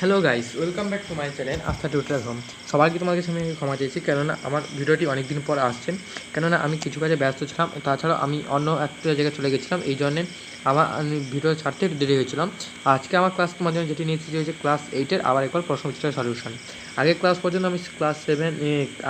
Hello guys welcome back to my channel after tutor home সবাইকে তোমার কাছে আমি ক্ষমা চেয়েছি, কেননা আমার ভিডিওটি অনেক দিন পর আসছে। কেননা আমি কিছু কাজে ব্যস্ত ছিলাম তাছাড়াও আমি অন্য একটা জায়গায় চলে গেছিলাম, এই জন্যে আমার আমি ভিডিও ছাড়তে একটু দেরি হয়েছিলাম। আজকে আমার ক্লাস মাধ্যমে যেটি নিয়ে এসেছি হচ্ছে ক্লাস এইটের আবার একবার প্রশ্ন প্রশ্নচিত্রের সলিউশন আগে ক্লাস পর্যন্ত আমি ক্লাস সেভেন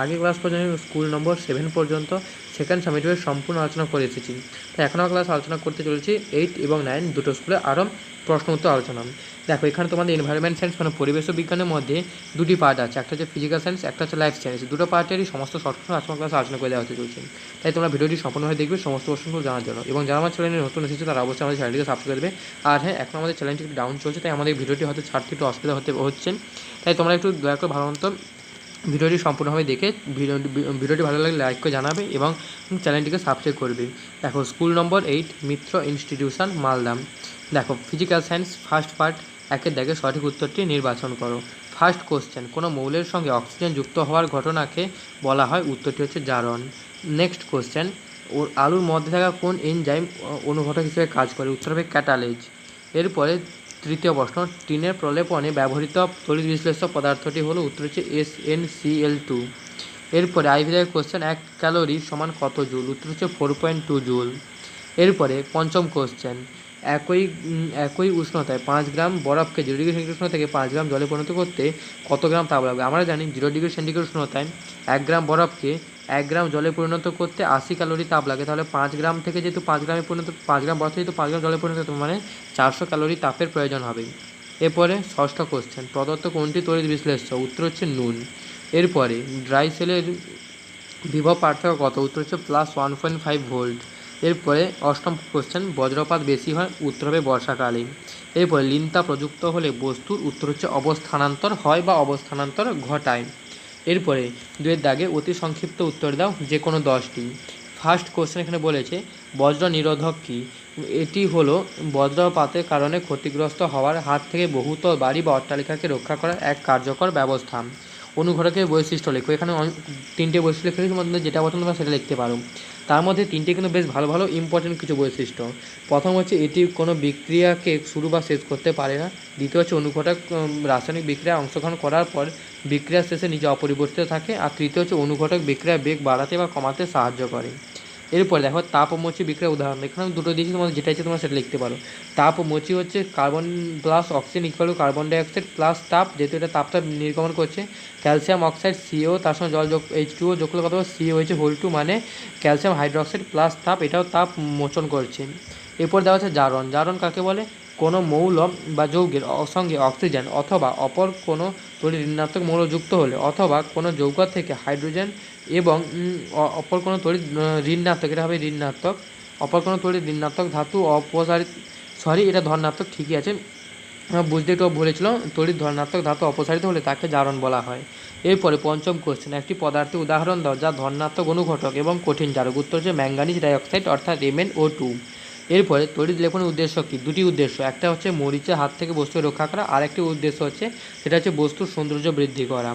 আগে ক্লাস পর্যন্ত স্কুল নম্বর সেভেন পর্যন্ত সেকেন্ড সামিটিভের সম্পূর্ণ আলোচনা করে এসেছি। তাই এখন আমার ক্লাস আলোচনা করতে চলেছি এইট এবং নাইন দুটো স্কুলে আরও প্রশ্ন উত্তর আলোচনা। দেখো, এখানে তোমাদের এনভায়রনমেন্ট সায়েন্স মানে পরিবেশ বিজ্ঞানের মধ্যে দুটি পার্ট আছে। একটা হচ্ছে ফিজিক্যাল সায়েন্স একটা হচ্ছে লাইফ সায়েন্স দুটো পার্টেরই সমস্ত শর্ট আজকের ক্লাসে আলোচনা করে দেওয়া হতে চলছে। তাই তোমরা ভিডিওটি সম্পূর্ণভাবে দেখবে, সমস্ত প্রশ্নগুলো জানার জন্য। এবং যারা আমার চ্যানেলে নতুন এসেছে, তারা অবশ্যই আমাদের চ্যানেলটিকে সাবস্ক্রাইব করবে। আর হ্যাঁ এখন আমাদের চ্যানেলটি ডাউন চলছে, তাই আমাদের ভিডিওটি হয়তো ছাড়তে একটু অসুবিধা হতে হচ্ছে। তাই তোমরা একটু দয়া করে ভালো মতো ভিডিওটি সম্পূর্ণভাবে দেখে ভিডিওটি ভালো লাগলে লাইক করে জানাবে এবং চ্যানেলটিকে সাবস্ক্রাইব করবে দেখো school number eight Mitra institution মালদাম দেখো ফিজিক্যাল সায়েন্স ফার্স্ট পার্ট একের দাগে সঠিক উত্তরটি নির্বাচন করো। ফার্স্ট কোশ্চেন কোনো মৌলের সঙ্গে অক্সিজেন যুক্ত হওয়ার ঘটনাকে বলা হয়, উত্তরটি হচ্ছে জারণ। নেক্সট কোশ্চেন ওর আলুর মধ্যে থাকা কোন এনজাইম অনুঘটক হিসেবে কাজ করে? উত্তর হবে ক্যাটালেজ এরপরে তৃতীয় প্রশ্ন, টিনের প্রলেপনে ব্যবহৃত তড়িৎ বিশ্লেষক পদার্থটি হলো উত্তর হচ্ছে S N C L two এরপরে আইভিদের কোশ্চেন এক ক্যালোরি সমান কত জুল? উত্তর হচ্ছে ফোর পয়েন্ট টু জুল। এরপরে পঞ্চম কোশ্চেন একই একই উষ্ণতায় পাঁচ গ্রাম বরফকে জিরো ডিগ্রি সেন্টিগ্রেড উষ্ণতা থেকে পাঁচ গ্রাম জলে পরিণত করতে কত গ্রাম তাপ লাগবে? আমরা জানি জিরো ডিগ্রি সেন্টিগ্রেড উষ্ণতায় এক গ্রাম বরফকে এক গ্রাম জলে পরিণত করতে আশি ক্যালোরি তাপ লাগে। তাহলে পাঁচ গ্রাম থেকে যেহেতু পাঁচ গ্রামে পরিণত, পাঁচ গ্রাম বরফ যেহেতু পাঁচ গ্রাম জলে পরিণত মানে চারশো ক্যালোরি তাপের প্রয়োজন হবে। এরপরে ষষ্ঠ কোশ্চেন প্রদত্ত কোনটি তড়িৎ বিশ্লেষ্য? উত্তর হচ্ছে নুন। এরপরে ড্রাই সেলের বিভব পার্থক্য কত? উত্তর হচ্ছে plus one point five volt এরপরে অষ্টম কোশ্চেন বজ্রপাত বেশি হয় উত্তর হবে বর্ষাকালে। এরপরে লিন্তা প্রযুক্ত হলে বস্তুর উত্তর হচ্ছে অবস্থানান্তর, হয় বা অবস্থানান্তর ঘটায়। এরপরে দুয়ের দাগে অতি সংক্ষিপ্ত উত্তর দাও, যে কোনো দশটি। ফার্স্ট কোশ্চেন এখানে বলেছে, বজ্র নিরোধক কী? এটি হলো বজ্রপাতের কারণে ক্ষতিগ্রস্ত হওয়ার হাত থেকে বহুতল বাড়ি বা অট্টালিকাকে রক্ষা করার এক কার্যকর ব্যবস্থা। অনুঘটকের বৈশিষ্ট্য লেখো। এখানে তিনটে বৈশিষ্ট্য লিখে তোমাদের যেটা পছন্দ হয় সেটা লিখতে পারো। তার মধ্যে তিনটে কিন্তু বেশ ভালো ভালো ইম্পর্টেন্ট কিছু বৈশিষ্ট্য। প্রথম হচ্ছে এটি কোনো বিক্রিয়াকে শুরু বা শেষ করতে পারে না। দ্বিতীয় হচ্ছে অনুঘটক রাসায়নিক বিক্রিয়ায় অংশগ্রহণ করার পর বিক্রিয়া শেষে নিজে অপরিবর্তিত থাকে। আর তৃতীয় হচ্ছে অনুঘটক বিক্রিয়ার বেগ বাড়াতে বা কমাতে সাহায্য করে। এরপর দেখো তাপ ও মোচি বিক্রিয়া উদাহরণ। এখানে আমি দুটো দিয়েছি তোমার যেটা ইচ্ছে তোমরা সেটা লিখতে পারো। তাপ ও মোচি হচ্ছে carbon plus oxygen equal carbon dioxide plus তাপ, যেহেতু এটা তাপটা নির্গমন করছে। ক্যালসিয়াম অক্সাইড সিও তার সঙ্গে জল যোগ এইচ টুও যোগ করলে কত সিও হয়েছে হোল টু মানে ক্যালসিয়াম হাইড্রোক্সাইড প্লাস তাপ, এটাও তাপ মোচন করছে। এরপর দেওয়া হচ্ছে জারণ। জারণ কাকে বলে? কোনো মৌল বা যৌগের সঙ্গে অক্সিজেন অথবা অপর কোনো তড়িৎ ঋণাত্মক মৌল যুক্ত হলে অথবা কোনো যৌগ থেকে হাইড্রোজেন এবং অপর কোনো তড়িৎ ঋণাত্মক, এটা হবে ঋণাত্মক, অপর কোনো তড়িৎ ঋণাত্মক ধাতু অপসারিত, সরি, এটা ধনাত্মক, ঠিকই আছে। বুঝতে একটু বলেছিল, তড়িৎ ধনাত্মক ধাতু অপসারিত হলে তাকে জারণ বলা হয়। এরপরে পঞ্চম কোশ্চেন একটি পদার্থের উদাহরণ দাও যা ধনাত্মক অনুঘটক এবং কঠিন জারক। উত্তর হচ্ছে ম্যাঙ্গানিজ ডাইঅক্সাইড, অর্থাৎ এমএন ও টু এরপরে তড়িৎ লেখনের উদ্দেশ্য কী? দুটি উদ্দেশ্য। একটা হচ্ছে মরিচের হাত থেকে বস্তু রক্ষা করা। আর একটি উদ্দেশ্য হচ্ছে, সেটা হচ্ছে বস্তুর সৌন্দর্য বৃদ্ধি করা।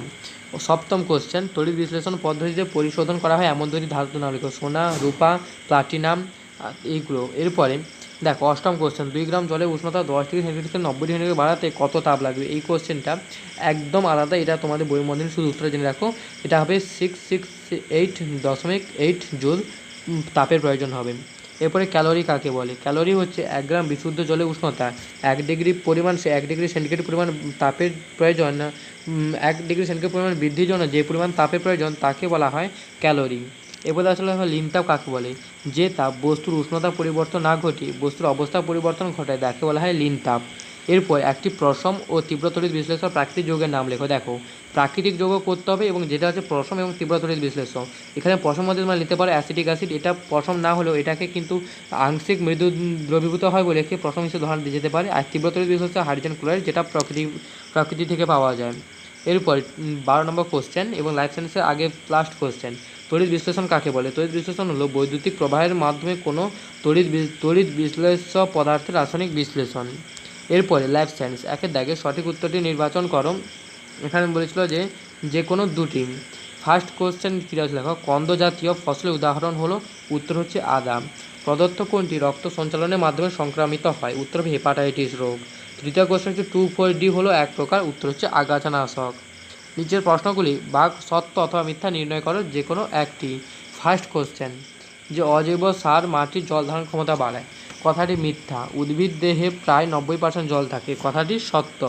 সপ্তম কোশ্চেন তড়িৎ বিশ্লেষণ পদ্ধতিতে পরিশোধন করা হয় এমন দুটি ধাতু নাম লিখো। সোনা, রূপা, প্লাটিনাম, এইগুলো। এরপরে, দেখো, অষ্টম কোশ্চেন দুই গ্রাম জলে উষ্ণতা দশ ডিগ্রি সেন্টিগ্রেড থেকে নব্বই ডিগ্রি বাড়াতে কত তাপ লাগবে? এই কোশ্চেনটা একদম আলাদা। এটা তোমাদের বইয়ের মধ্যে শুধু উত্তর জেনে রাখো। এটা হবে সিক্স সিক্স এইট দশমিক এইট জুল তাপের প্রয়োজন হবে। এরপরে ক্যালোরি কাকে বলে? ক্যালোরি হচ্ছে এক গ্রাম বিশুদ্ধ জলের উষ্ণতা। এক ডিগ্রি পরিমাণ সে এক ডিগ্রি সেন্টিগ্রেড পরিমাণ তাপের প্রয়োজন এক ডিগ্রি সেন্টিগ্রেড পরিমাণ বৃদ্ধির জন্য যে পরিমাণ তাপের প্রয়োজন তাকে বলা হয় ক্যালোরি। এরপরে আসলে লিন তাপ কাকে বলে? যে তাপ বস্তুর উষ্ণতা পরিবর্তন না ঘটিয়ে বস্তুর অবস্থা পরিবর্তন ঘটায়, তাকে বলা হয় লিন তাপ এরপর একটি প্রশম ও তীব্র তড়িৎ বিশ্লেষণ প্রাকৃতিক যৌগের নাম লেখো। দেখো, প্রাকৃতিক যৌগ করতে হবে এবং যেটা হচ্ছে প্রশম এবং তীব্র তড়িৎ বিশ্লেষণ। এখানে প্রশম মধ্যে তোমরা নিতে পারো অ্যাসিটিক অ্যাসিড। এটা প্রশম না হলেও এটাকে কিন্তু আংশিক মৃদু দ্রবীভূত হয় বলে একে প্রশম হিসেবে ধরা যেতে পারে। আর তীব্র তড়িৎ বিশ্লেষণ হাইড্রোজেন ক্লোরাইড, যেটা প্রকৃতি প্রকৃতি থেকে পাওয়া যায়। এরপর বারো নম্বর কোশ্চেন এবং লাইফ সায়েন্সের আগে লাস্ট কোশ্চেন তড়িৎ বিশ্লেষণ কাকে বলে? তড়িৎ বিশ্লেষণ হলো বৈদ্যুতিক প্রবাহের মাধ্যমে কোনো তড়িৎ তড়িৎ বিশ্লেষ্য পদার্থের রাসায়নিক বিশ্লেষণ। এরপরে লাইফ সায়েন্স একের দাগে সঠিক উত্তরটি নির্বাচন করো। এখানে বলেছিল যে যে কোনো দুটি। ফার্স্ট কোশ্চেন কী আছে লেখো কন্দ জাতীয় ফসলের উদাহরণ হলো, উত্তর হচ্ছে আদা। প্রদত্ত কোনটি রক্ত সঞ্চালনের মাধ্যমে সংক্রামিত হয়? উত্তর হবে হেপাটাইটিস রোগ। তৃতীয় কোশ্চেন হচ্ছে টু ফোর ডি হলো এক প্রকার, উত্তর হচ্ছে আগাছানাশক। নিচের প্রশ্নগুলি বাঘ সত্য অথবা মিথ্যা নির্ণয় করো যে কোনো একটি। ফার্স্ট কোশ্চেন যে অজৈব সার মাটির জল ধারণ ক্ষমতা বাড়ায়? কথাটি মিথ্যা। উদ্ভিদ দেহে প্রায় নব্বই পার্সেন্ট জল থাকে। কথাটি সত্য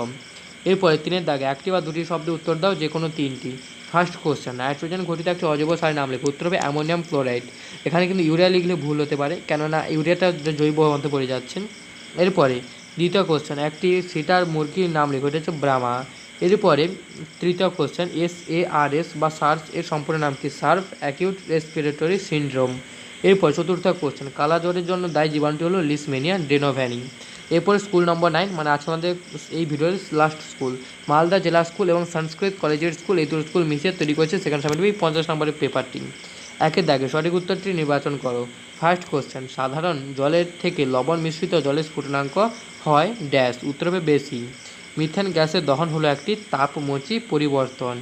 এরপরে তিনের দাগে, একটি বা দুটি শব্দে উত্তর দাও যে কোনো তিনটি। ফার্স্ট কোশ্চেন নাইট্রোজেন ঘটিত একটি অজৈব সারের নাম লেখো। উত্তর হবে অ্যামোনিয়াম ক্লোরাইড। এখানে কিন্তু ইউরিয়া লিখলে ভুল হতে পারে, কেননা ইউরিয়াটা জৈব মধ্যে পড়ে যাচ্ছেন। এরপরে দ্বিতীয় কোশ্চেন একটি সিটার মুরগির নাম লেখো, এটা হচ্ছে ব্রামা এরপরে তৃতীয় question S A R S বা সার্স এর সম্পূর্ণ নাম কি? সার্ভ অ্যাকিউট রেসপিরেটরি সিনড্রোম এরপর চতুর্থ কোশ্চেন কালা জ্বরের জন্য দায়ী জীবাণুটি হলো লিসমেনিয়া ডেনোভ্যানি। এরপরে স্কুল নম্বর নাইন মানে আজকে আমাদের এই ভিডিওর লাস্ট স্কুল মালদা জেলা স্কুল এবং সংস্কৃত কলেজের স্কুল এই দুটো স্কুল মিশিয়ে তৈরি করেছে সেকেন্ড সেভেন্টি পঞ্চাশ নম্বরের পেপারটি একের দাগে সঠিক উত্তরটি নির্বাচন করো। ফার্স্ট কোশ্চেন সাধারণ জলের থেকে লবণ মিশ্রিত জলের স্ফুটনাঙ্ক হয় ড্যাশ উত্তর হবে বেশি। মিথেন গ্যাসের দহন হলো একটি তাপমোচী পরিবর্তন।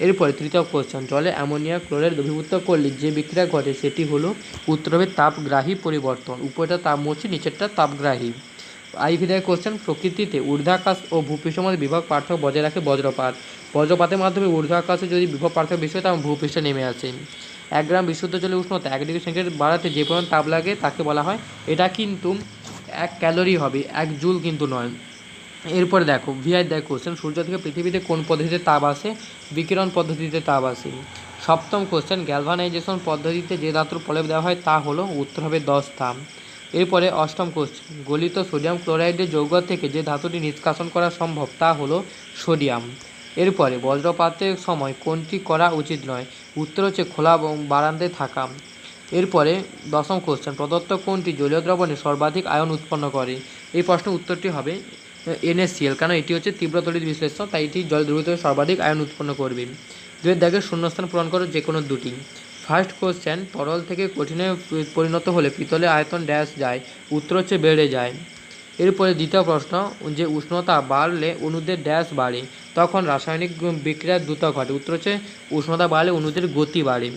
এরপরে তৃতীয় কোশ্চেন জলে অ্যামোনিয়া ক্লোরাইড দ্রবীভূত করলে যে বিক্রিয়া ঘটে সেটি হলো উত্তর হবে তাপগ্রাহী পরিবর্তন, উপরটা তাপমোচী নিচেরটা তাপগ্রাহী। আইভিদায় কোশ্চেন প্রকৃতিতে ঊর্ধ্বাকাশ ও ভূপৃষ্ঠের মধ্যে বিভব পার্থক্য বজায় রাখে বজ্রপাত। বজ্রপাতের মাধ্যমে ঊর্ধ্বাকাশে যদি বিভব পার্থক্য বেশি হয়, তখন ভূপৃষ্ঠে নেমে আসে। এক গ্রাম বিশুদ্ধ জলের উষ্ণতা এক ডিগ্রি সেন্টিগ্রেড বাড়াতে যে পরিমাণ তাপ লাগে তাকে বলা হয়, এটা কিন্তু এক ক্যালোরি হবে, এক জুল কিন্তু নয়। এরপরে দেখো ভিআই দেখ কোশ্চেন সূর্য থেকে পৃথিবীতে কোন পদ্ধতিতে তাপ আসে? বিকিরণ পদ্ধতিতে তাপ আসে। সপ্তম কোশ্চেন গ্যালভানাইজেশন পদ্ধতিতে যে ধাতুর প্রলেপ দেওয়া হয় তা হলো উত্তর হবে দশ দস্তা এরপরে অষ্টম কোশ্চেন গলিত সোডিয়াম ক্লোরাইডের যৌগ থেকে যে ধাতুটি নিষ্কাশন করা সম্ভব তা হলো সোডিয়াম এরপরে, বজ্রপাতের সময় কোনটি করা উচিত নয়? উত্তর হচ্ছে খোলা বারান্দায় থাকা। এরপরে দশম কোশ্চেন প্রদত্ত কোনটি জলীয় দ্রবণে সর্বাধিক আয়ন উৎপন্ন করে? এই প্রশ্নের উত্তরটি হবে এনএসসিএল কারণ এটি হচ্ছে তীব্র তড়িৎ বিশ্লেষণ, তাই এটি জল হয়ে সর্বাধিক আয়ন উৎপন্ন করবে। দুয়ের দাগে শূন্যস্থান পূরণ করো যে কোনো দুটি। ফার্স্ট কোশ্চেন তরল থেকে কঠিনে পরিণত হলে পিতলের আয়তন ড্যাশ যায়, উত্তর হচ্ছে বেড়ে যায়। এরপরে দ্বিতীয় প্রশ্ন, যে উষ্ণতা বাড়লে অণুদের ড্যাশ বাড়ে, তখন রাসায়নিক বিক্রিয়া দ্রুত ঘটে, উত্তর হচ্ছে উষ্ণতা বাড়লে অণুদের গতি বাড়ে।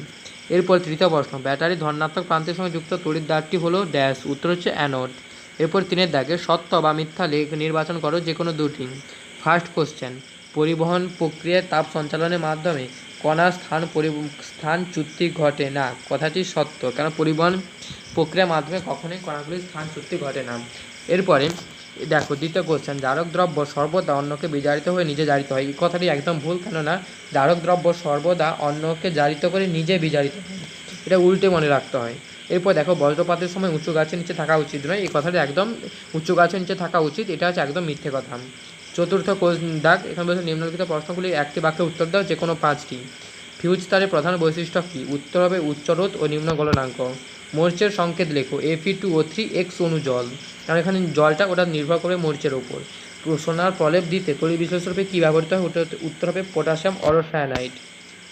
এরপর তৃতীয় প্রশ্ন, ব্যাটারি ধনাত্মক প্রান্তের সঙ্গে যুক্ত তড়িৎ দ্বারটি হলো ড্যাশ উত্তর হচ্ছে অ্যানোড এরপর তিনের দাগে সত্য বা মিথ্যা লেখ নির্বাচন করো যে কোনো দুটি। ফার্স্ট কোশ্চেন পরিবহন প্রক্রিয়ায় তাপ সঞ্চালনের মাধ্যমে কণার স্থান পরি স্থান চ্যুতি ঘটে না। কথাটি সত্য কারণ পরিবহন প্রক্রিয়ার মাধ্যমে কখনোই কণাগুলির স্থান চ্যুতি ঘটে না। এরপরে, দেখো, দ্বিতীয় কোশ্চেন জারক দ্রব্য সর্বদা অন্যকে বিজারিত হয়ে নিজে জারিত হয়। এই কথাটি একদম ভুল, কেননা জারক দ্রব্য সর্বদা অন্যকে জারিত করে নিজে বিজারিত হয়। এটা উল্টে মনে রাখতে হয়। এরপর দেখো বজ্রপাতের সময় উঁচু গাছের নিচে থাকা উচিত নয়। এই কথাটা একদম উঁচু গাছের নিচে থাকা উচিত। এটা হচ্ছে একদম মিথ্যে কথা। চতুর্থ দাগ। এখানে বলছে নিম্নলিখিত প্রশ্নগুলি একটি বাক্যে উত্তর দাও, যে কোনো পাঁচটি। ফিউজ তারের প্রধান বৈশিষ্ট্য কী? উত্তর হবে উচ্চরোধ ও নিম্ন গলনাঙ্ক। মরিচের সংকেত লেখো। F E two O three X অনু জল। কারণ এখানে জলটা ওটা নির্ভর করে মরিচের ওপর। সোনার প্রলেপ দিতে তড়ি বিশ্লেষণরূপে কী ব্যবহৃত হয়? উত্তর হবে পটাশিয়াম অরোসায়ানাইট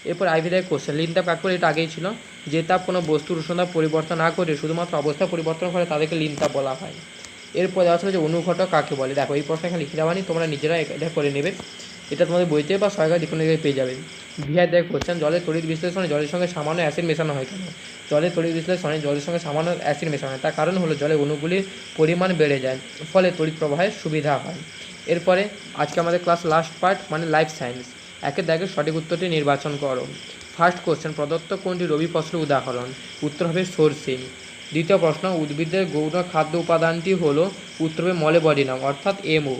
এরপর আইভিদায় কোশ্চেন লিন তাপ কাক করে এটা আগেই ছিল। যে তাপ কোনো বস্তুর উষ্ণতা পরিবর্তন না করে শুধুমাত্র অবস্থা পরিবর্তন করে তাদেরকে লিন তাপ বলা হয়। এরপর দেওয়া ছিল যে অনুঘটক কাকে বলে? দেখো, এই প্রশ্ন এখানে লিখে দেওয়া নেই তোমরা নিজেরা এটা করে নেবে। এটা তোমাদের বইতে বা সহায়তা যে কোনো জায়গায় পেয়ে যাবে। ভিআই দেখ কোশ্চেন জলের তড়িৎ বিশ্লেষণে জলের সঙ্গে সামান্য অ্যাসিড মেশানো হয় কেন? জলের তড়িৎ বিশ্লেষণে জলের সঙ্গে সামান্য অ্যাসিড মেশানো হয়। তার কারণ হলো জলের অণুগুলির পরিমাণ বেড়ে যায়, ফলে তড়িৎ প্রবাহের সুবিধা হয়। এরপরে আজকে আমাদের ক্লাস লাস্ট পার্ট মানে লাইফ সায়েন্স একের দাগে সঠিক উত্তরটি নির্বাচন করো। ফার্স্ট কোশ্চেন প্রদত্ত কোনটি রবি ফসলের উদাহরণ? উত্তর হবে সরষে দ্বিতীয় প্রশ্ন, উদ্ভিদের গৌণ খাদ্য উপাদানটি হলো উত্তর হবে মলেবডিনাম অর্থাৎ এমও।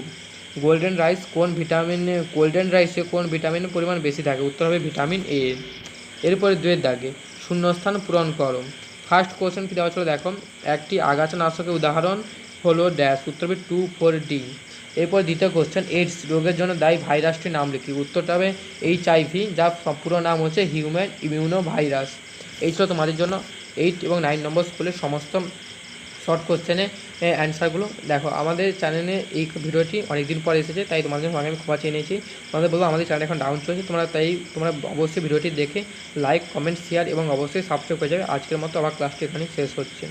গোল্ডেন রাইস কোন ভিটামিন গোল্ডেন রাইসে কোন ভিটামিনের পরিমাণ বেশি থাকে? উত্তর হবে ভিটামিন এ এরপরে দুয়ের দাগে, শূন্যস্থান পূরণ করো। ফার্স্ট কোশ্চেন কী দেওয়া ছিল? দেখো, একটি আগাছা নাশকের উদাহরণ হলো ড্যাশ উত্তর হবে টু ফোর ডি এরপর দ্বিতীয় কোশ্চেন এইডস রোগের জন্য দায়ী ভাইরাসটির নাম লিখি। উত্তরটা হবে এইচ আইভি যার পুরো নাম হচ্ছে হিউম্যান ইমিউনো ভাইরাস এই ছিল তোমাদের জন্য এইট এবং নাইন নম্বর স্কুলের সমস্ত শর্ট কোশ্চেনে অ্যান্সারগুলো দেখো, আমাদের চ্যানেলে এই ভিডিওটি অনেক দিন পরে এসেছে, তাই তোমাদের সঙ্গে আমি ক্ষমা চেয়ে নিয়েছি। তোমাদের বলব, আমাদের চ্যানেল এখন ডাউন চলছে, তোমরা তাই, তোমরা অবশ্যই ভিডিওটি দেখে লাইক কমেন্ট শেয়ার এবং অবশ্যই সাবস্ক্রাইব করে যাবে। আজকের মতো আবার ক্লাসটি এখানেই শেষ হচ্ছে।